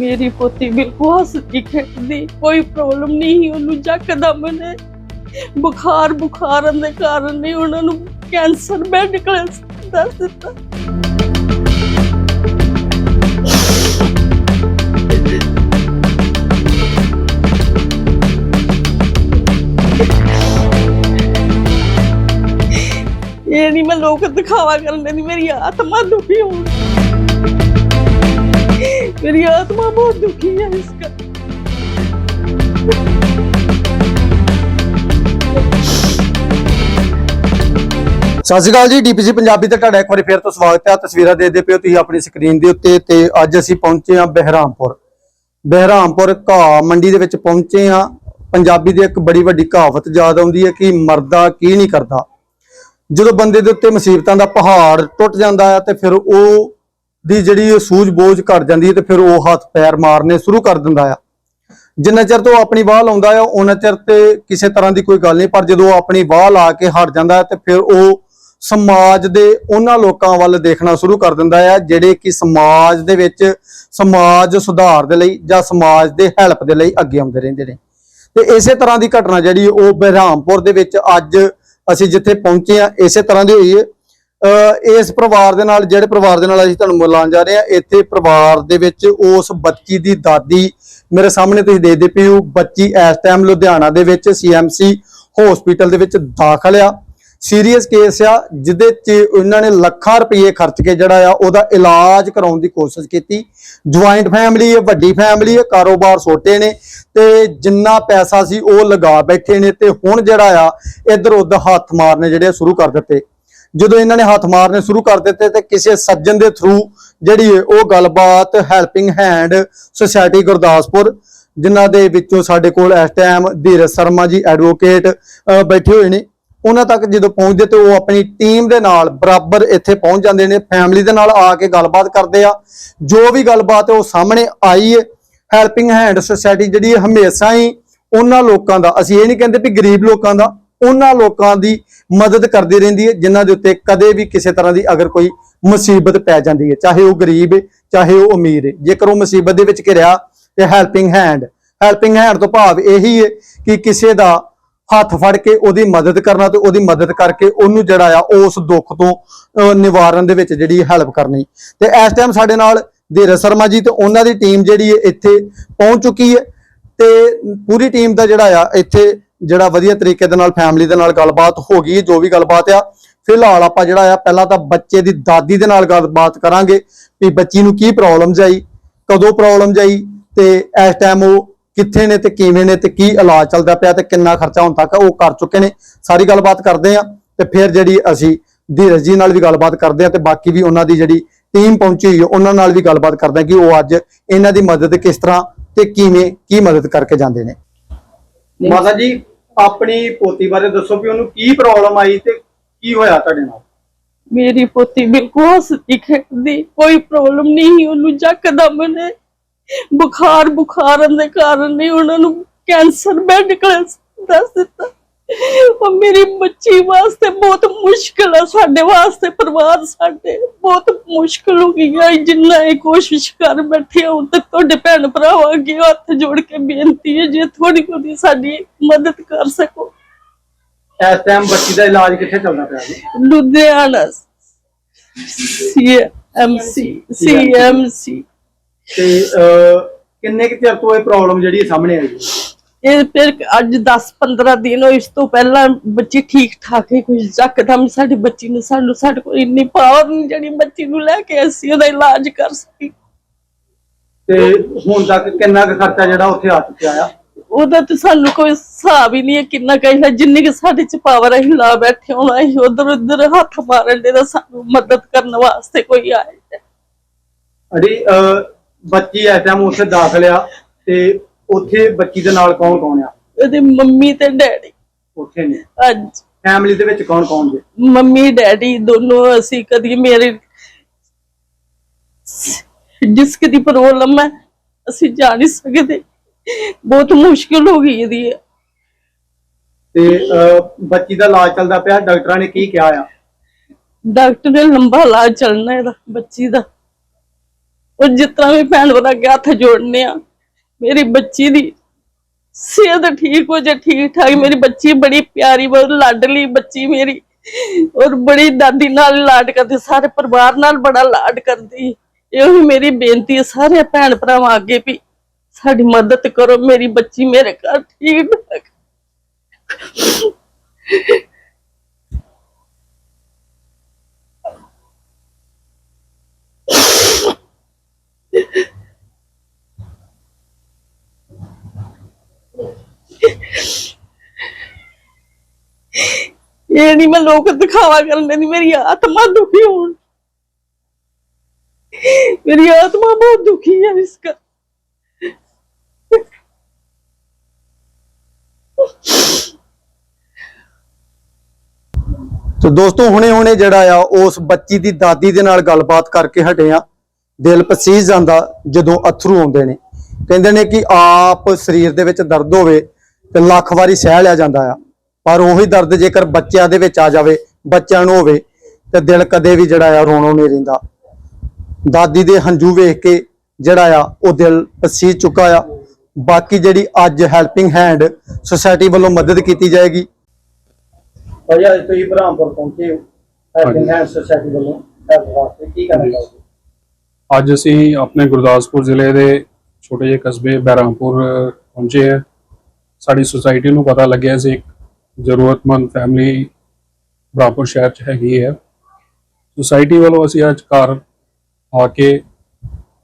ਮੇਰੀ ਪੋਤੀ ਬਿਲਕੁਲ ਹੱਸਦੀ ਖੇਡਦੀ, ਕੋਈ ਪ੍ਰੋਬਲਮ ਨਹੀਂ ਸੀ, ਉਹਨੂੰ ਜੱਕਦਮ ਨੇ ਬੁਖਾਰ ਬੁਖਾਰਨ ਦੇ ਕਾਰਨ ਨੇ ਉਹਨਾਂ ਨੂੰ ਕੈਂਸਰ ਮੈਡੀਕਲ ਦੱਸ ਦਿੱਤਾ। ਇਹ ਨਹੀਂ ਮੈਂ ਲੋਕ ਦਿਖਾਵਾ ਕਰਨ ਦੀ ਮੇਰੀ ਆਤਮਾ ਦੁਖੀ ਹੋ ਮੇਰੀ ਆਤਮਾ ਬਹੁਤ ਦੁਖੀ ਹੈ ਇਸ ਕਰ ਸਤਿ ਸ਼੍ਰੀ ਅਕਾਲ ਜੀ ਡੀਪੀਸੀ ਪੰਜਾਬੀ ਤੇ ਤੁਹਾਡਾ ਇੱਕ ਵਾਰੀ ਫੇਰ ਤੋਂ ਸਵਾਗਤ ਹੈ। ਤਸਵੀਰਾਂ ਦੇਖਦੇ ਪਿਓ ਤੁਸੀਂ ਆਪਣੀ ਸਕਰੀਨ ਦੇ ਉੱਤੇ ਤੇ ਅੱਜ ਅਸੀਂ ਪਹੁੰਚੇ ਹਾਂ ਬਹਿਰਾਮਪੁਰ। ਬਹਿਰਾਮਪੁਰ ਘਾਹ ਮੰਡੀ ਦੇ ਵਿੱਚ ਪਹੁੰਚੇ ਹਾਂ। ਪੰਜਾਬੀ ਦੀ ਇੱਕ ਬੜੀ ਵੱਡੀ ਕਹਾਵਤ ਯਾਦ ਆਉਂਦੀ ਹੈ ਕਿ ਮਰਦਾ ਕੀ ਨਹੀਂ ਕਰਦਾ। ਜਦੋਂ ਬੰਦੇ ਦੇ ਉੱਤੇ ਮੁਸੀਬਤਾਂ ਦਾ ਪਹਾੜ ਟੁੱਟ ਜਾਂਦਾ ਹੈ ਤੇ ਫਿਰ ਉਹ ਦੀ ਜਿਹੜੀ ਸੂਝ-ਬੋਝ ਘਟ ਜਾਂਦੀ ਹੈ ਤੇ ਫਿਰ ਉਹ ਹੱਥ ਪੈਰ ਮਾਰਨੇ ਸ਼ੁਰੂ ਕਰ ਦਿੰਦਾ ਆ। ਜਿੰਨਾ ਚਿਰ ਤੋਂ ਆਪਣੀ ਵਾਹ ਲਾਉਂਦਾ ਆ ਉਹਨਾਂ ਚਿਰ ਤੇ ਕਿਸੇ ਤਰ੍ਹਾਂ ਦੀ ਕੋਈ ਗੱਲ ਨਹੀਂ, ਪਰ ਜਦੋਂ ਆਪਣੀ ਵਾਹ ਲਾ ਕੇ ਹਟ ਜਾਂਦਾ ਹੈ ਤੇ ਫਿਰ ਉਹ ਸਮਾਜ ਦੇ ਉਹਨਾਂ ਲੋਕਾਂ ਵੱਲ ਦੇਖਣਾ ਸ਼ੁਰੂ ਕਰ ਦਿੰਦਾ ਆ, ਜਿਹੜੇ ਕਿ ਸਮਾਜ ਦੇ ਵਿੱਚ ਸਮਾਜ ਸੁਧਾਰ ਦੇ ਲਈ ਜਾਂ ਸਮਾਜ ਦੇ ਹੈਲਪ ਦੇ ਲਈ ਅੱਗੇ ਆਉਂਦੇ ਰਹਿੰਦੇ ਨੇ। ਤੇ ਇਸੇ ਤਰ੍ਹਾਂ ਦੀ ਘਟਨਾ ਜਿਹੜੀ ਉਹ ਬਹਿਰਾਮਪੁਰ ਦੇ ਵਿੱਚ ਅੱਜ ਅਸੀਂ ਜਿੱਥੇ ਪਹੁੰਚੇ ਆ, ਇਸੇ ਤਰ੍ਹਾਂ ਦੀ ਹੋਈ ਹੈ। ਇਸ ਪਰਿਵਾਰ ਦੇ ਨਾਲ, ਜਿਹੜੇ ਪਰਿਵਾਰ ਦੇ ਨਾਲ ਅਸੀਂ ਤੁਹਾਨੂੰ ਮਿਲਾਉਣ ਜਾ ਰਹੇ ਹਾਂ, ਇੱਥੇ ਪਰਿਵਾਰ ਦੇ ਵਿੱਚ ਉਸ ਬੱਚੀ ਦੀ ਦਾਦੀ ਮੇਰੇ ਸਾਹਮਣੇ ਤੁਸੀਂ ਦੇਖਦੇ ਪਏ ਹੋ, ਬੱਚੀ ਇਸ ਟਾਈਮ ਲੁਧਿਆਣਾ ਦੇ ਵਿੱਚ ਸੀਐਮਸੀ ਹਸਪੀਟਲ ਦੇ ਵਿੱਚ ਦਾਖਲ ਆ। ਸੀਰੀਅਸ ਕੇਸ ਆ, ਜਿਹਦੇ 'ਚ ਉਹਨਾਂ ਨੇ ਲੱਖਾਂ ਰੁਪਏ ਖਰਚ ਕੇ ਜਿਹੜਾ ਆ, ਉਹਦਾ ਇਲਾਜ ਕਰਾਉਣ ਦੀ ਕੋਸ਼ਿਸ਼ ਕੀਤੀ। ਜੁਆਇੰਟ ਫੈਮਿਲੀ ਹੈ ਵੱਡੀ ਫੈਮਿਲੀ ਹੈ ਕਾਰੋਬਾਰ ਛੋਟੇ ਨੇ, ਤੇ ਜਿੰਨਾ ਪੈਸਾ ਸੀ ਉਹ ਲਗਾ ਬੈਠੇ ਨੇ, ਤੇ ਹੁਣ ਜਿਹੜਾ ਆ ਇੱਧਰ ਉੱਧਰ ਹੱਥ ਮਾਰਨੇ ਜਿਹੜੇ ਆ, ਸ਼ੁਰੂ ਕਰ ਦਿੱਤੇ। ਜਦੋਂ ਇਹਨਾਂ ਨੇ ਹੱਥ ਮਾਰਨੇ ਸ਼ੁਰੂ ਕਰ ਦਿੱਤੇ ਤੇ ਕਿਸੇ ਸੱਜਣ ਦੇ ਥਰੂ ਜਿਹੜੀ ਹੈ ਉਹ ਗੱਲਬਾਤ ਹੈਲਪਿੰਗ ਹੈਂਡ ਸੁਸਾਇਟੀ ਗੁਰਦਾਸਪੁਰ, ਜਿਨ੍ਹਾਂ ਦੇ ਵਿੱਚੋਂ ਸਾਡੇ ਕੋਲ ਇਸ ਟਾਈਮ ਧੀਰਜ ਸ਼ਰਮਾ ਜੀ ਐਡਵੋਕੇਟ ਬੈਠੇ ਹੋਏ ਨੇ। ਉਹਨਾਂ ਤੱਕ ਜਦੋਂ ਪਹੁੰਚਦੇ ਤੇ ਉਹ ਆਪਣੀ ਟੀਮ ਦੇ ਨਾਲ ਬਰਾਬਰ ਇੱਥੇ ਪਹੁੰਚ ਜਾਂਦੇ ਨੇ ਫੈਮਿਲੀ ਦੇ ਨਾਲ ਆ ਕੇ ਗੱਲਬਾਤ ਕਰਦੇ ਆ। ਜੋ ਵੀ ਗੱਲਬਾਤ ਉਹ ਸਾਹਮਣੇ ਆਈ ਹੈ ਹੈਲਪਿੰਗ ਹੈਂਡ ਸੁਸਾਇਟੀ ਜਿਹੜੀ ਹੈ ਹਮੇਸ਼ਾ ਹੀ ਉਹਨਾਂ ਲੋਕਾਂ ਦਾ, ਅਸੀਂ ਇਹ ਨਹੀਂ ਕਹਿੰਦੇ ਵੀ ਗਰੀਬ ਲੋਕਾਂ ਦਾ ਉਹਨਾਂ ਲੋਕਾਂ ਦੀ ਮਦਦ ਕਰਦੀ ਰਹਿੰਦੀ ਹੈ, ਜਿਨ੍ਹਾਂ ਦੇ ਉੱਤੇ ਕਦੇ ਵੀ ਕਿਸੇ ਤਰ੍ਹਾਂ ਦੀ ਅਗਰ ਕੋਈ ਮੁਸੀਬਤ ਪੈ ਜਾਂਦੀ ਹੈ, ਚਾਹੇ ਉਹ ਗਰੀਬ ਹੈ, ਚਾਹੇ ਉਹ ਅਮੀਰ ਹੈ। ਜੇਕਰ ਉਹ ਮੁਸੀਬਤ ਦੇ ਵਿੱਚ ਘਿਰਿਆ ਤੇ ਹੈਲਪਿੰਗ ਹੈਂਡ ਹੈਲਪਿੰਗ ਹੈਂਡ ਤੋਂ ਭਾਵ ਇਹੀ ਹੈ ਕਿ ਕਿਸੇ ਦਾ ਹੱਥ ਫੜ ਕੇ ਉਹਦੀ ਮਦਦ ਕਰਨਾ ਤੇ ਉਹਦੀ ਮਦਦ ਕਰਕੇ ਉਹਨੂੰ ਜਿਹੜਾ ਆ, ਉਸ ਦੁੱਖ ਤੋਂ ਨਿਵਾਰਨ ਦੇ ਵਿੱਚ ਜਿਹੜੀ ਹੈਲਪ ਕਰਨੀ। ਤੇ ਇਸ ਟਾਈਮ ਸਾਡੇ ਨਾਲ ਧੀਰਜ ਸ਼ਰਮਾ ਜੀ ਤੇ ਉਹਨਾਂ ਦੀ ਟੀਮ ਜਿਹੜੀ ਹੈ, ਇੱਥੇ ਪਹੁੰਚ ਚੁੱਕੀ ਹੈ ਤੇ ਪੂਰੀ ਟੀਮ ਦਾ ਜਿਹੜਾ ਆ, ਇੱਥੇ ਜਿਹੜਾ ਵਧੀਆ ਤਰੀਕੇ ਦੇ ਨਾਲ ਫੈਮਿਲੀ ਦੇ ਨਾਲ ਗੱਲਬਾਤ ਹੋ ਗਈ, ਜੋ ਵੀ ਗੱਲਬਾਤ ਆ। ਫਿਲਹਾਲ ਆਪਾਂ ਜਿਹੜਾ ਆ, ਪਹਿਲਾਂ ਤਾਂ ਬੱਚੇ ਦੀ ਦਾਦੀ ਦੇ ਨਾਲ ਗੱਲਬਾਤ ਕਰਾਂਗੇ ਵੀ ਬੱਚੀ ਨੂੰ ਕੀ ਪ੍ਰੋਬਲਮਸ ਆਈ ਕਦੋਂ ਪ੍ਰੋਬਲਮਸ ਆਈ ਤੇ ਇਸ ਟਾਈਮ ਉਹ ਕਿੱਥੇ ਨੇ ਤੇ ਕਿਵੇਂ ਨੇ ਤੇ ਕੀ ਇਲਾਜ ਚੱਲਦਾ ਪਿਆ ਤੇ ਕਿੰਨਾ ਖਰਚਾ ਹੁਣ ਤੱਕ ਉਹ ਕਰ ਚੁੱਕੇ ਨੇ। ਸਾਰੀ ਗੱਲਬਾਤ ਕਰਦੇ ਆ ਤੇ ਫਿਰ ਜਿਹੜੀ ਅਸੀਂ ਧੀਰਜ ਜੀ ਨਾਲ ਵੀ ਗੱਲਬਾਤ ਕਰਦੇ ਆ ਤੇ ਬਾਕੀ ਵੀ ਉਹਨਾਂ ਦੀ ਜਿਹੜੀ ਟੀਮ ਪਹੁੰਚੀ ਹੋਈ ਹੈ ਉਹਨਾਂ ਨਾਲ ਵੀ ਗੱਲਬਾਤ ਕਰਦੇ ਆ ਕਿ ਉਹ ਅੱਜ ਇਹਨਾਂ ਦੀ ਮਦਦ ਕਿਸ ਤਰ੍ਹਾਂ ਤੇ ਕਿਵੇਂ, ਕੀ ਮਦਦ ਕਰਕੇ ਜਾਂਦੇ ਨੇ। ਮਾਤਾ ਜੀ ਆਪਣੀ ਪੋਤੀ ਬਾਰੇ ਦੱਸੋ ਵੀ ਉਹਨੂੰ ਕੀ ਪ੍ਰੋਬਲਮ ਆਈ ਤੇ ਕੀ ਹੋਇਆ ਤੁਹਾਡੇ ਨਾਲ? ਮੇਰੀ ਪੋਤੀ ਬਿਲਕੁਲ ਹੱਸਦੀ ਖੇਡਦੀ, ਕੋਈ ਪ੍ਰੋਬਲਮ ਨਹੀਂ ਸੀ, ਉਹਨੂੰ ਜੱਕਦਮ ਨੇ ਬੁਖਾਰ ਬੁਖਾਰਨ ਦੇ ਕਾਰਨ ਨੇ ਉਹਨਾਂ ਨੂੰ ਕੈਂਸਰ ਮੈਡੀਕਲ ਦੱਸ ਦਿੱਤਾ। ਉਹ ਮੇਰੀ ਬੱਚੀ ਵਾਸਤੇ ਬਹੁਤ ਮੁਸ਼ਕਲ ਹੈ ਸਾਡੇ ਵਾਸਤੇ ਪਰਿਵਾਰ ਸਾਡੇ ਬਹੁਤ ਮੁਸ਼ਕਲ ਹੋ ਗਈ ਹੈ ਜਿੰਨਾ ਇਹ ਕੋਸ਼ਿਸ਼ ਕਰ ਬੈਠੇ ਹਾਂ ਤੇ ਤੁਹਾਡੇ ਭੈਣ ਭਰਾਵਾਂ ਅੱਗੇ ਹੱਥ ਜੋੜ ਕੇ ਬੇਨਤੀ ਹੈ ਜੇ ਥੋੜੀ ਬਹੁਤੀ ਸਾਡੀ ਮਦਦ ਕਰ ਸਕੋ। ਇਸ ਟਾਈਮ ਬੱਚੀ ਦਾ ਇਲਾਜ ਕਿੱਥੇ ਚੱਲਦਾ ਪਿਆ ਜੀ? ਲੁਧਿਆਣਾ। ਸੀਐਮਸੀ ਸੀਐਮਸੀ ਤੇ ਕਿੰਨੇ ਕੁ ਚਿਰ ਤੋਂ ਇਹ ਪ੍ਰੋਬਲਮ ਜਿਹੜੀ ਸਾਹਮਣੇ ਆਈ ਇਹ ਫਿਰ ਅੱਜ 10 15 ਦਿਨ ਹੋਏ ਇਸ ਤੋਂ ਪਹਿਲਾਂ ਬੱਚੀ ਠੀਕ ਠਾਕ ਹੀ ਕੁਝ ਜੱਕਦਮ ਸਾਡੀ ਬੱਚੀ ਨੂੰ ਸਾਨੂੰ ਸਾਡੇ ਕੋਲ ਇੰਨੀ ਪਾਵਰ ਨਹੀਂ ਜਿਹੜੀ ਬੱਚੀ ਨੂੰ ਲੈ ਕੇ ਅਸੀਂ ਉਹਦਾ ਇਲਾਜ ਕਰ ਸਕੀ ਤੇ ਹੁਣ ਤੱਕ ਕਿੰਨਾ ਕੁ ਖਰਚਾ ਜਿਹੜਾ ਉੱਥੇ ਆ ਚੁੱਕਿਆ ਆ? ਉਹਦਾ ਤੇ ਸਾਨੂੰ ਕੋਈ ਹਿਸਾਬ ਹੀ ਨਹੀਂ ਹੈ ਕਿੰਨਾ ਕਹੀਦਾ ਜਿੰਨੀ ਕਿ ਸਾਡੇ ਚ ਪਾਵਰ ਅਸੀਂ ਲਾ ਬੈਠੇ ਹੋਣਾ ਅਸੀਂ ਉਧਰ ਉਧਰ ਹੱਥ ਮਾਰਨ ਦੇ ਤਾਂ ਸਾਨੂੰ ਮਦਦ ਕਰਨ ਵਾਸਤੇ ਕੋਈ ਆਏ ਅੜੀ ਬੱਚੀ ਇਸ ਟਾਈਮ ਉੱਥੇ ਦਾਖਲ ਆ ਤੇ ਉੱਥੇ ਬੱਚੀ ਦੇ ਨਾਲ ਕੌਣ ਕੌਣ ਆ? ਉਹਦੇ ਮੰਮੀ ਤੇ ਡੈਡੀ। ਉੱਥੇ ਨੇ। ਅੱਜ ਫੈਮਿਲੀ ਦੇ ਵਿੱਚ ਕੌਣ ਕੌਣ ਜੇ? ਮੰਮੀ ਡੈਡੀ ਦੋਨੋਂ ਅਸੀਂ ਕਦੀ ਮੇਰੇ ਜਿਸ ਦੀ ਪ੍ਰੋਬਲਮ ਹੈ ਅਸੀਂ ਜਾ ਨਹੀਂ ਸਕਦੇ। ਬਹੁਤ ਮੁਸ਼ਕਿਲ ਹੋ ਗਈ ਇਹਦੀ। ਤੇ ਅਹ, ਬੱਚੀ ਦਾ ਇਲਾਜ ਚੱਲਦਾ ਪਿਆ। ਡਾਕਟਰਾਂ ਨੇ ਕੀ ਕਿਹਾ ਆ? ਡਾਕਟਰ ਨੇ ਲੰਬਾ ਇਲਾਜ ਚੱਲਣਾ ਇਹਦਾ ਬੱਚੀ ਦਾ। ਉਹ ਜਿਸ ਤਰ੍ਹਾਂ ਵੀ ਭੈਣ ਭਰਾ ਅੱਗੇ ਹੱਥ ਜੋੜਨੇ ਆ। ਮੇਰੀ ਬੱਚੀ ਦੀ ਸਿਹਤ ਠੀਕ ਹੋ ਜਾ, ਠੀਕ ਠਾਕ, ਮੇਰੀ ਬੱਚੀ ਬੜੀ ਪਿਆਰੀ ਬਹੁਤ ਲਾਡਲੀ ਬੱਚੀ ਮੇਰੀ। ਔਰ ਬੜੀ ਦਾਦੀ ਨਾਲ ਲਾਡ ਕਰਦੀ, ਸਾਰੇ ਪਰਿਵਾਰ ਨਾਲ ਬੜਾ ਲਾਡ ਕਰਦੀ। ਇਹੋ ਹੀ ਮੇਰੀ ਬੇਨਤੀ ਹੈ ਸਾਰੇ ਭੈਣ ਭਰਾਵਾਂ ਅੱਗੇ ਵੀ ਸਾਡੀ ਮਦਦ ਕਰੋ, ਮੇਰੀ ਬੱਚੀ ਮੇਰੇ ਘਰ ਠੀਕ ਠਾਕ। ਇਹ ਨਹੀਂ ਮੈਂ ਲੋਕ ਦਿਖਾਵਾ ਕਰਨ ਦੀ ਮੇਰੀ ਆਤਮਾ ਦੁਖੀ ਹੋਣ। ਮੇਰੀ ਆਤਮਾ ਬਹੁਤ ਦੁਖੀ ਹੈ ਇਸ ਕਰ ਤੇ ਦੋਸਤੋ ਹੁਣੇ ਹੁਣੇ ਜਿਹੜਾ ਆ, ਉਸ ਬੱਚੀ ਦੀ ਦਾਦੀ ਦੇ ਨਾਲ ਗੱਲਬਾਤ ਕਰਕੇ ਹਟੇ ਆ। ਦਿਲ ਪਸੀਜ ਜਾਂਦਾ ਜਦੋਂ ਅਥਰੂ ਆਉਂਦੇ ਨੇ। ਕਹਿੰਦੇ ਨੇ ਕਿ ਆਪ ਸਰੀਰ ਦੇ ਵਿੱਚ ਦਰਦ ਹੋਵੇ ਤੇ ਲੱਖ ਵਾਰੀ ਸਹਿ ਲਿਆ ਜਾਂਦਾ ਆ। ਪਰ ਉਹੀ ਦਰਦ ਜੇਕਰ ਬੱਚਿਆਂ ਦੇ ਵਿੱਚ ਆ ਜਾਵੇ ਬੱਚਿਆਂ ਨੂੰ ਹੋਵੇ ਤੇ ਦਿਲ ਕਦੇ ਵੀ ਜਿਹੜਾ ਆ ਰੋਣੋਂ ਨਹੀਂ ਰਹਿੰਦਾ। ਦਾਦੀ ਦੇ ਹੰਝੂ ਵੇਖ ਕੇ ਜਿਹੜਾ ਆ ਉਹ ਦਿਲ ਪਸੀਜ ਚੁੱਕਾ ਆ। ਬਾਕੀ ਜਿਹੜੀ ਅੱਜ ਹੈਲਪਿੰਗ ਹੈਂਡ ਸੁਸਾਇਟੀ ਵੱਲੋਂ ਮਦਦ ਕੀਤੀ ਜਾਏਗੀ। ਭਾਈ ਅੱਜ ਤੁਸੀਂ ਬ੍ਰਹਮਪੁਰ ਪਹੁੰਚੇ ਹੋ ਹੈਲਪਿੰਗ ਹੈਂਡ ਸੁਸਾਇਟੀ ਵੱਲੋਂ ਹੈਲਪ ਵਾਸਤੇ ਕੀ ਕਰਨਾ ਚਾਹੋਗੇ? ਅੱਜ ਅਸੀਂ ਆਪਣੇ ਗੁਰਦਾਸਪੁਰ ਜ਼ਿਲ੍ਹੇ ਦੇ ਛੋਟੇ ਜਿਹੇ ਕਸਬੇ ਬਹਿਰਾਮਪੁਰ ਪਹੁੰਚੇ ਹਾਂ ਸਾਡੀ ਸੁਸਾਇਟੀ ਨੂੰ ਪਤਾ ਲੱਗਿਆ ਸੀ ਇੱਕ ਜ਼ਰੂਰਤਮੰਦ ਫੈਮਿਲੀ ਬਹਿਰਾਮਪੁਰ ਸ਼ਹਿਰ 'ਚ ਹੈਗੀ ਹੈ। ਸੁਸਾਇਟੀ ਵੱਲੋਂ ਅਸੀਂ ਅੱਜ ਘਰ ਆ ਕੇ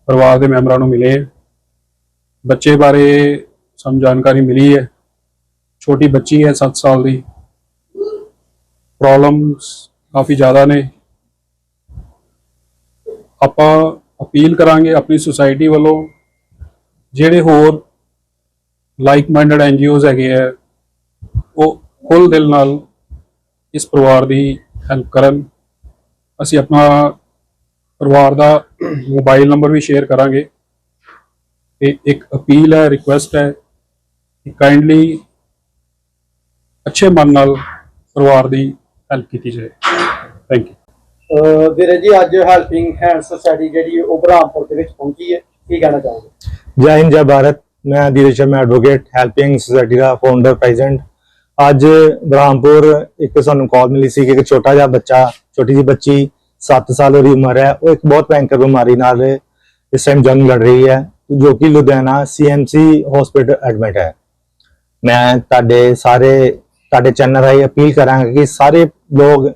ਪਰਿਵਾਰ ਦੇ ਮੈਂਬਰਾਂ ਨੂੰ ਮਿਲੇ। ਬੱਚੇ ਬਾਰੇ ਸਾਨੂੰ ਜਾਣਕਾਰੀ ਮਿਲੀ ਹੈ। ਛੋਟੀ ਬੱਚੀ ਹੈ 7 ਸਾਲ ਦੀ। ਪ੍ਰੋਬਲਮਸ ਕਾਫੀ ਜ਼ਿਆਦਾ ਨੇ। ਆਪਾਂ ਅਪੀਲ ਕਰਾਂਗੇ ਆਪਣੀ ਸੁਸਾਇਟੀ ਵੱਲੋਂ ਜਿਹੜੇ ਹੋਰ ਲਾਈਕ ਮਾਈਂਡਡ ਐਨਜੀਓਜ਼ ਹੈਗੇ ਆ ਉਹ ਖੁੱਲ ਦਿਲ ਨਾਲ ਇਸ ਪਰਿਵਾਰ ਦੀ ਹੈਲਪ ਕਰਨ। ਅਸੀਂ ਆਪਣਾ ਪਰਿਵਾਰ ਦਾ ਮੋਬਾਈਲ ਨੰਬਰ ਵੀ ਸ਼ੇਅਰ ਕਰਾਂਗੇ। ਤੇ ਇੱਕ ਅਪੀਲ ਹੈ ਰਿਕੁਐਸਟ ਹੈ ਕਿ ਕਾਈਂਡਲੀ ਅੱਛੇ ਮਨ ਨਾਲ ਪਰਿਵਾਰ ਦੀ ਹੈਲਪ ਕੀਤੀ ਜਾਏ। ਥੈਂਕ ਯੂ ਵੀਰੇ ਜੀ ਅੱਜ ਹੈਲਪਿੰਗ ਹੈਂਡ ਸੁਸਾਇਟੀ ਜਿਹੜੀ ਉਹ ਬ੍ਰਹਮਪੁਰ ਦੇ ਵਿੱਚ ਪਹੁੰਚੀ ਹੈ। ਕੀ ਕਹਿਣਾ ਚਾਹੋਗੇ? ਜੈ ਹਿੰਦ ਜੈ ਭਾਰਤ। ਮੈਂ Dheeraj Sharma advocate helping society ਦਾ ਫਾਊਂਡਰ ਪ੍ਰੈਜ਼ੀਡੈਂਟ ਅੱਜ ਬ੍ਰਹਮਪੁਰ ਇੱਕ ਸਾਨੂੰ ਕਾਲ ਮਿਲੀ ਸੀ ਕਿ ਇੱਕ ਛੋਟਾ ਜਿਹਾ ਬੱਚਾ, ਛੋਟੀ ਜਿਹੀ ਬੱਚੀ 7 ਸਾਲ ਦੀ ਉਮਰ ਹੈ, ਉਹ ਇੱਕ ਬਹੁਤ ਭয়ঙ্ਕਰ ਬਿਮਾਰੀ ਨਾਲ ਇਸ ਟਾਈਮ ਜੰਗ ਲੜ ਰਹੀ ਹੈ, ਜੋ ਕਿ ਲੁਧਿਆਣਾ ਸੀਐਮਸੀ ਹਸਪੀਟਲ ਐਡਮਿਟ ਹੈ। ਮੈਂ ਤੁਹਾਡੇ ਸਾਰੇ, ਤੁਹਾਡੇ ਚੈਨਲ ਰਾਹੀਂ ਅਪੀਲ ਕਰਾਂਗਾ ਕਿ ਸਾਰੇ ਲੋਕ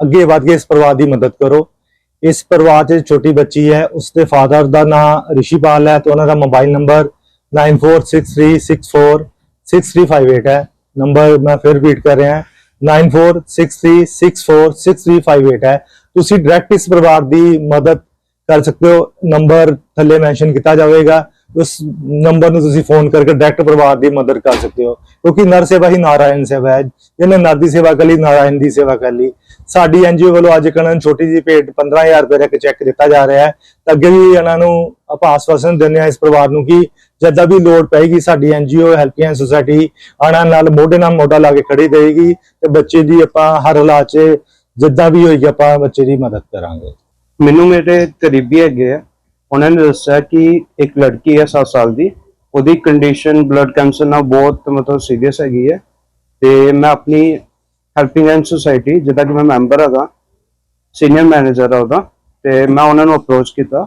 ਅੱਗੇ ਵਧ ਕੇ ਇਸ ਪਰਿਵਾਰ ਦੀ ਮਦਦ ਕਰੋ। ਇਸ ਪਰਿਵਾਰ 'ਚ ਛੋਟੀ ਬੱਚੀ ਹੈ ਉਸ ਦੇ ਫਾਦਰ ਦਾ ਨਾਮ ਰਿਸ਼ੀਪਾਲ ਹੈ ਤੇ ਉਹਨਾਂ ਦਾ ਮੋਬਾਈਲ ਨੰਬਰ 9463646358 ਹੈ। ਨੰਬਰ ਮੈਂ ਫਿਰ ਰਿਪੀਟ ਕਰ ਰਿਹਾ 9463646358 ਹੈ। ਤੁਸੀਂ ਡਾਇਰੈਕਟ ਇਸ ਪਰਿਵਾਰ ਦੀ ਮਦਦ ਕਰ ਸਕਦੇ ਹੋ। ਨੰਬਰ ਥੱਲੇ ਮੈਂਸ਼ਨ ਕੀਤਾ ਜਾਵੇਗਾ। ਉਸ ਨੰਬਰ ਨੂੰ ਤੁਸੀਂ ਫੋਨ ਕਰਕੇ ਡਾਇਰੈਕਟ ਪਰਿਵਾਰ ਦੀ ਮਦਦ ਕਰ ਸਕਦੇ ਹੋ। ਕਿਉਂਕਿ ਨਰ ਸੇਵਾ ਹੀ ਨਾਰਾਇਣ ਸੇਵਾ ਹੈ। ਜਿਹਨੇ ਨਰ ਦੀ ਸੇਵਾ ਕਰ ਲਈ, ਨਾਰਾਇਣ ਦੀ ਸੇਵਾ ਕਰ ਲਈ। ਸਾਡੀ ਐਨਜੀਓ ਵੱਲੋਂ ਅੱਜ ਕਣਨ ਛੋਟੀ ਜਿਹੀ ਭੇਟ 15000 ਰੁਪਏ ਦਾ ਇੱਕ ਚੈੱਕ ਦਿੱਤਾ ਜਾ ਰਿਹਾ ਹੈ। ਅੱਗੇ ਵੀ ਇਹਨਾਂ ਨੂੰ ਆਪਾਂ ਆਸਵਾਸਨ ਦਿੰਦੇ ਹਾਂ ਇਸ ਪਰਿਵਾਰ ਨੂੰ ਕਿ ਜਦਾਂ ਵੀ ਲੋੜ ਪਏਗੀ, ਸਾਡੀ ਐਨਜੀਓ ਹੈਲਪਿੰਗ ਸੁਸਾਇਟੀ ਆਣਾ ਨਾਲ ਮੋਢੇ ਨਾਲ ਮੋਢਾ ਲਾ ਕੇ ਖੜੀ ਰਹੇਗੀ ਤੇ ਬੱਚੇ ਦੀ ਆਪਾਂ ਹਰ ਹਾਲਾਤ 'ਚ ਜਿੱਦਾਂ ਵੀ ਹੋਏਗੀ ਆਪਾਂ ਬੱਚੇ ਦੀ ਮਦਦ ਕਰਾਂਗੇ। ਮੈਨੂੰ ਮੇਰੇ ਕਰੀਬੀ ਹੈਗੇ ਆ। ਉਹਨਾਂ ਨੇ ਦੱਸਿਆ ਕਿ ਇੱਕ ਲੜਕੀ ਹੈ 7 ਸਾਲ ਦੀ, ਉਹਦੀ ਕੰਡੀਸ਼ਨ ਬਲੱਡ ਕੈਂਸਰ ਨਾਲ ਬਹੁਤ ਮਤਲਬ ਸੀਰੀਅਸ ਹੈਗੀ ਹੈ ਤੇ ਮੈਂ ਆਪਣੀ ਹੈਲਪਿੰਗ ਐਂਡ ਸੁਸਾਇਟੀ ਜਿੱਦਾਂ ਕਿ ਮੈਂ ਮੈਂਬਰ ਹੈਗਾ ਸੀਨੀਅਰ ਮੈਨੇਜਰ ਆ ਉਹਦਾ ਤੇ ਮੈਂ ਉਹਨਾਂ ਨੂੰ ਅਪਰੋਚ ਕੀਤਾ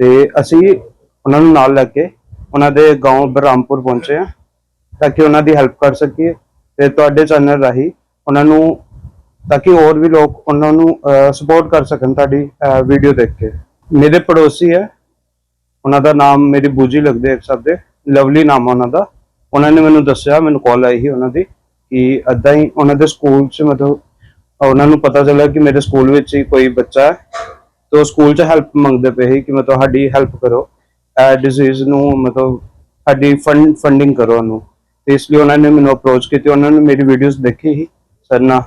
ਤੇ ਅਸੀਂ ਉਹਨਾਂ ਨੂੰ ਨਾਲ ਲੈ ਕੇ ਉਹਨਾਂ ਦੇ گاؤں ਬਰਹਾਮਪੁਰ ਪਹੁੰਚੇ ਆ ਤਾਂ ਕਿ ਉਹਨਾਂ ਦੀ ਹੈਲਪ ਕਰ ਸਕੀਏ ਤੇ ਤੁਹਾਡੇ ਚੈਨਲ ਰਾਹੀਂ ਉਹਨਾਂ ਨੂੰ ਤਾਂ ਕਿ ਹੋਰ ਵੀ ਲੋਕ ਉਹਨਾਂ ਨੂੰ ਸਪੋਰਟ ਕਰ ਸਕਣ ਤੁਹਾਡੀ ਵੀਡੀਓ ਦੇਖ ਕੇ ਮੇਰੇ ਪੜੋਸੀ ਹੈ ਉਹਨਾਂ ਦਾ ਨਾਮ ਮੇਰੀ ਬੂਜੀ ਲੱਗਦੇ ਇੱਕ ਸਭ ਦੇ ਲਵਲੀ ਨਾਮ ਆ ਉਹਨਾਂ ਦਾ ਉਹਨਾਂ ਨੇ ਮੈਨੂੰ ਦੱਸਿਆ ਮੈਨੂੰ ਕਾਲ ਆਈ ਸੀ ਉਹਨਾਂ ਦੀ ਕਿ ਅੱਧਾ ਹੀ ਉਹਨਾਂ ਦੇ ਸਕੂਲ 'ਚ ਮਤਲਬ ਉਹਨਾਂ ਨੂੰ ਪਤਾ ਚੱਲਿਆ ਕਿ ਮੇਰੇ ਸਕੂਲ ਵਿੱਚ ਹੀ ਕੋਈ ਬੱਚਾ ਹੈ ਸਕੂਲ 'ਚ ਹੈਲਪ ਮੰਗਦੇ ਪਏ ਸੀ ਕਿ ਮਤਲਬ ਸਾਡੀ ਹੈਲਪ ਕਰੋ। ਇਹ ਡਿਜ਼ੀਜ਼ ਨੂੰ ਮਤਲਬ ਸਾਡੀ ਫੰਡ ਫੰਡਿੰਗ ਕਰੋ ਉਹਨੂੰ। ਤੇ ਇਸ ਲਈ ਉਹਨਾਂ ਨੇ ਮੈਨੂੰ ਅਪਰੋਚ ਕੀਤੀ। ਉਹਨਾਂ ਨੇ ਮੇਰੀ ਵੀਡੀਓਜ਼ ਦੇਖੀ ਸੀ ਸਰ ਨਾਲ।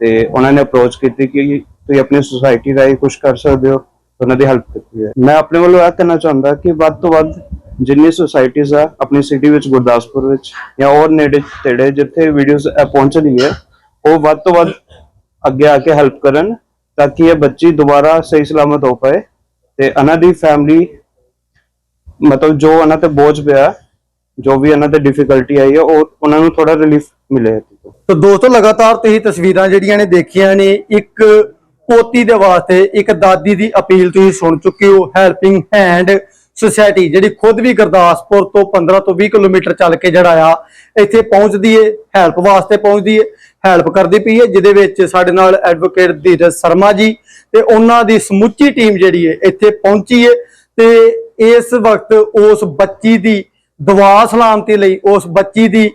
ਤੇ ਉਹਨਾਂ ਨੇ ਅਪਰੋਚ ਕੀਤੀ ਕਿ ਤੁਸੀਂ ਆਪਣੀ ਸੁਸਾਇਟੀ ਰਾਹੀਂ ਕੁਝ ਕਰ ਸਕਦੇ ਹੋ। ਉਹਨਾਂ ਦੀ ਹੈਲਪ ਕੀਤੀ ਹੈ। ਮੈਂ ਆਪਣੇ ਵੱਲੋਂ ਇਹ ਕਹਿਣਾ ਚਾਹੁੰਦਾ ਕਿ ਵੱਧ ਤੋਂ ਵੱਧ ਜਿੰਨੀ ਸੁਸਾਇਟੀਜ਼ ਆ ਆਪਣੀ ਸਿਟੀ ਵਿੱਚ ਗੁਰਦਾਸਪੁਰ ਵਿੱਚ ਜਾਂ ਹੋਰ ਨੇੜੇ ਤੇੜੇ ਜਿੱਥੇ ਵੀਡੀਓਜ਼ ਪਹੁੰਚ ਰਹੀ ਹੈ, ਉਹ ਵੱਧ ਤੋਂ ਵੱਧ ਅੱਗੇ ਆ ਕੇ ਹੈਲਪ ਕਰਨ ਤਾਂ ਕਿ ਇਹ ਬੱਚੀ ਦੁਬਾਰਾ ਸਹੀ ਸਲਾਮਤ ਹੋ ਪਾਏ ਤੇ ਇਹਨਾਂ ਦੀ ਫੈਮਿਲੀ ਮਤਲਬ ਜੋ ਇਹਨਾਂ ਤੇ ਬੋਝ ਪਿਆ, ਜੋ ਵੀ ਇਹਨਾਂ ਤੇ ਡਿਫਿਕਲਟੀ ਆਈ ਹੈ, ਉਹ ਉਹਨਾਂ ਨੂੰ ਥੋੜਾ ਰਿਲੀਫ ਮਿਲੇ ਤਾਂ। ਦੋਸਤੋ, ਲਗਾਤਾਰ ਤੁਸੀਂ ਤਸਵੀਰਾਂ ਜਿਹੜੀਆਂ ਨੇ ਦੇਖੀਆਂ ਨੇ, ਇੱਕ ਪੋਤੀ ਦੇ ਵਾਸਤੇ ਇੱਕ ਦਾਦੀ ਦੀ ਅਪੀਲ ਤੁਸੀਂ ਸੁਣ ਚੁੱਕੇ ਹੋ ਹੈਲਪਿੰਗ ਹੈਂਡ ਸੁਸਾਇਟੀ ਜਿਹੜੀ ਖੁਦ ਵੀ ਗੁਰਦਾਸਪੁਰ ਤੋਂ 15 ਤੋਂ 20 ਕਿਲੋਮੀਟਰ ਚੱਲ ਕੇ ਜਿਹੜਾ ਆ, ਇੱਥੇ ਪਹੁੰਚਦੀ ਏ ਹੈਲਪ ਵਾਸਤੇ ਪਹੁੰਚਦੀ ਏ ਹੈਲਪ ਕਰਦੀ ਪਈ ਏ, ਜਿਹਦੇ ਵਿੱਚ ਸਾਡੇ ਨਾਲ ਐਡਵੋਕੇਟ ਧੀਰਜ ਸ਼ਰਮਾ ਜੀ ਤੇ ਉਹਨਾਂ ਦੀ ਸਮੁੱਚੀ ਟੀਮ ਜਿਹੜੀ ਏ, ਇੱਥੇ ਪਹੁੰਚੀ ਏ ਤੇ ਇਸ ਵਕਤ ਉਸ ਬੱਚੀ ਦੀ ਦੁਆ ਸਲਾਮਤੀ ਲਈ, ਉਸ ਬੱਚੀ ਦੀ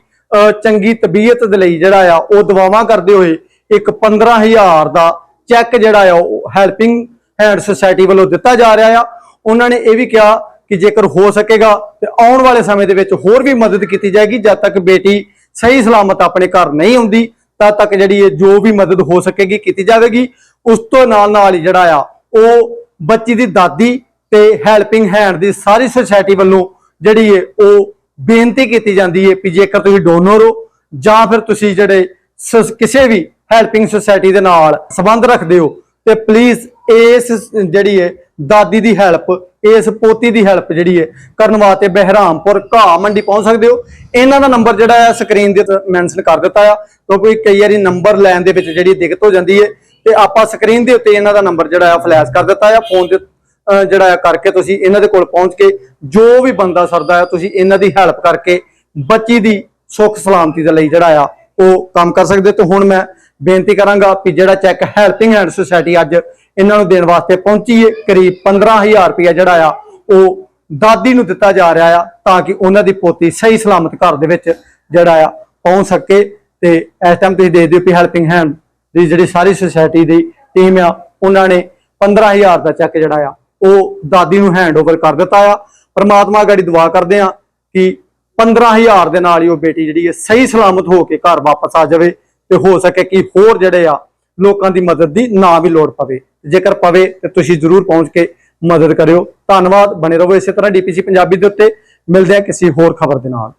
ਚੰਗੀ ਤਬੀਅਤ ਦੇ ਲਈ ਜਿਹੜਾ ਆ, ਉਹ ਦੁਆਵਾਂ ਕਰਦੇ ਹੋਏ ਇੱਕ 15000 ਦਾ ਚੈੱਕ ਜਿਹੜਾ ਆ, ਉਹ ਹੈਲਪਿੰਗ ਹੈਂਡ ਸੁਸਾਇਟੀ ਵੱਲੋਂ ਦਿੱਤਾ ਜਾ ਰਿਹਾ ਆ। ਉਹਨਾਂ ਨੇ ਇਹ ਵੀ ਕਿਹਾ ਕਿ ਜੇਕਰ ਹੋ ਸਕੇਗਾ ਤੇ ਆਉਣ ਵਾਲੇ ਸਮੇਂ ਦੇ ਵਿੱਚ ਹੋਰ ਵੀ ਮਦਦ ਕੀਤੀ ਜਾਏਗੀ। ਜਦ ਤੱਕ ਬੇਟੀ ਸਹੀ ਸਲਾਮਤ ਆਪਣੇ ਘਰ ਨਹੀਂ ਆਉਂਦੀ, ਤਦ ਤੱਕ ਜਿਹੜੀ ਇਹ ਜੋ ਵੀ ਮਦਦ ਹੋ ਸਕੇਗੀ ਕੀਤੀ ਜਾਵੇਗੀ। ਉਸ ਤੋਂ ਨਾਲ ਨਾਲ ਹੀ ਜਿਹੜਾ ਆ, ਉਹ ਬੱਚੀ ਦੀ ਦਾਦੀ ਤੇ ਹੈਲਪਿੰਗ ਹੈਂਡ ਦੀ ਸਾਰੀ ਸੁਸਾਇਟੀ ਵੱਲੋਂ ਜਿਹੜੀ ਹੈ ਉਹ ਬੇਨਤੀ ਕੀਤੀ ਜਾਂਦੀ ਹੈ ਕਿ ਜੇਕਰ ਤੁਸੀਂ ਡੋਨਰ ਹੋ ਜਾਂ ਫਿਰ ਤੁਸੀਂ ਜਿਹੜੇ ਕਿਸੇ ਵੀ ਹੈਲਪਿੰਗ ਸੁਸਾਇਟੀ ਦੇ ਨਾਲ ਸੰਬੰਧ ਰੱਖਦੇ ਹੋ, ਤੇ ਪਲੀਜ਼ ਇਸ ਜਿਹੜੀ ਹੈ ਦਾਦੀ ਦੀ ਹੈਲਪ ਇਸ ਪੋਤੀ ਦੀ ਹੈਲਪ ਜਿਹੜੀ ਹੈ ਕਰਨ ਵਾਸਤੇ ਬਹਿਰਾਮਪੁਰ ਘਾਹ ਮੰਡੀ ਪਹੁੰਚ ਸਕਦੇ ਹੋ। ਇਹਨਾਂ ਦਾ ਨੰਬਰ ਜਿਹੜਾ ਹੈ ਸਕਰੀਨ ਦੇ ਉੱਤੇ ਮੈਂਸ਼ਨ ਕਰ ਦਿੱਤਾ ਆ, ਕਿਉਂਕਿ ਕਈ ਵਾਰੀ ਨੰਬਰ ਲੈਣ ਦੇ ਵਿੱਚ ਜਿਹੜੀ ਦਿੱਕਤ ਹੋ ਜਾਂਦੀ ਹੈ ਤੇ ਆਪਾਂ ਸਕਰੀਨ ਦੇ ਉੱਤੇ ਇਹਨਾਂ ਦਾ ਨੰਬਰ ਜਿਹੜਾ ਆ ਫਲੈਸ਼ ਕਰ ਦਿੱਤਾ ਆ ਫੋਨ ਦੇ ਜਿਹੜਾ ਆ ਕਰਕੇ ਤੁਸੀਂ ਇਹਨਾਂ ਦੇ ਕੋਲ ਪਹੁੰਚ ਕੇ ਜੋ ਵੀ ਬੰਦਾ ਸਰਦਾ ਆ, ਤੁਸੀਂ ਇਹਨਾਂ ਦੀ ਹੈਲਪ ਕਰਕੇ ਬੱਚੀ ਦੀ ਸੁੱਖ ਸਲਾਮਤੀ ਦੇ ਲਈ ਜਿਹੜਾ ਆ ਉਹ ਕੰਮ ਕਰ ਸਕਦੇ ਹੋ। ਤੇ ਹੁਣ ਮੈਂ ਬੇਨਤੀ ਕਰਾਂਗਾ ਕਿ ਜਿਹੜਾ ਚੈੱਕ ਹੈਲਪਿੰਗ ਹੈਂਡ ਸੁਸਾਇਟੀ ਅੱਜ ਇਹਨਾਂ ਨੂੰ ਦੇਣ ਵਾਸਤੇ ਪਹੁੰਚੀ ਹੈ, ਕਰੀਬ 15000 ਰੁਪਇਆ ਜਿਹੜਾ ਆ, ਉਹ ਦਾਦੀ ਨੂੰ ਦਿੱਤਾ ਜਾ ਰਿਹਾ ਆ ਤਾਂ ਕਿ ਉਹਨਾਂ ਦੀ ਪੋਤੀ ਸਹੀ ਸਲਾਮਤ ਘਰ ਦੇ ਵਿੱਚ ਜਿਹੜਾ ਆ ਪਹੁੰਚ ਸਕੇ ਤੇ ਇਸ ਟਾਈਮ ਤੁਸੀਂ ਦੇਖਦੇ ਹੋ ਕਿ ਹੈਲਪਿੰਗ ਹੈਂਡ ਦੀ ਜਿਹੜੀ ਸਾਰੀ ਸੁਸਾਇਟੀ ਦੀ ਟੀਮ ਆ, ਉਹਨਾਂ ਨੇ 15000 ਦਾ ਚੈੱਕ ਜਿਹੜਾ ਆ, ਉਹ ਦਾਦੀ ਨੂੰ ਹੈਂਡਓਵਰ ਕਰ ਦਿੱਤਾ ਆ ਪਰਮਾਤਮਾ ਗਾੜੀ ਦੁਆ ਕਰਦੇ ਆ ਕਿ 15000 ਦੇ ਨਾਲ ਹੀ ਉਹ ਬੇਟੀ ਜਿਹੜੀ ਹੈ ਸਹੀ ਸਲਾਮਤ ਹੋ ਕੇ ਘਰ ਵਾਪਸ ਆ ਜਾਵੇ ਤੇ ਹੋ ਸਕੇ ਕਿ ਹੋਰ ਜਿਹੜੇ ਆ ਲੋਕਾਂ ਦੀ ਮਦਦ ਦੀ ਨਾ ਵੀ ਲੋੜ ਪਵੇ। ਜੇਕਰ ਪਵੇ ਤੇ ਤੁਸੀਂ ਜ਼ਰੂਰ ਪਹੁੰਚ ਕੇ ਮਦਦ ਕਰਿਓ। ਧੰਨਵਾਦ। ਬਣੇ ਰਹੋ ਇਸੇ ਤਰ੍ਹਾਂ ਡੀਪੀਸੀ ਪੰਜਾਬੀ ਦੇ ਉੱਤੇ। ਮਿਲਦੇ ਆ ਕਿਸੇ ਹੋਰ ਖਬਰ ਦੇ ਨਾਲ।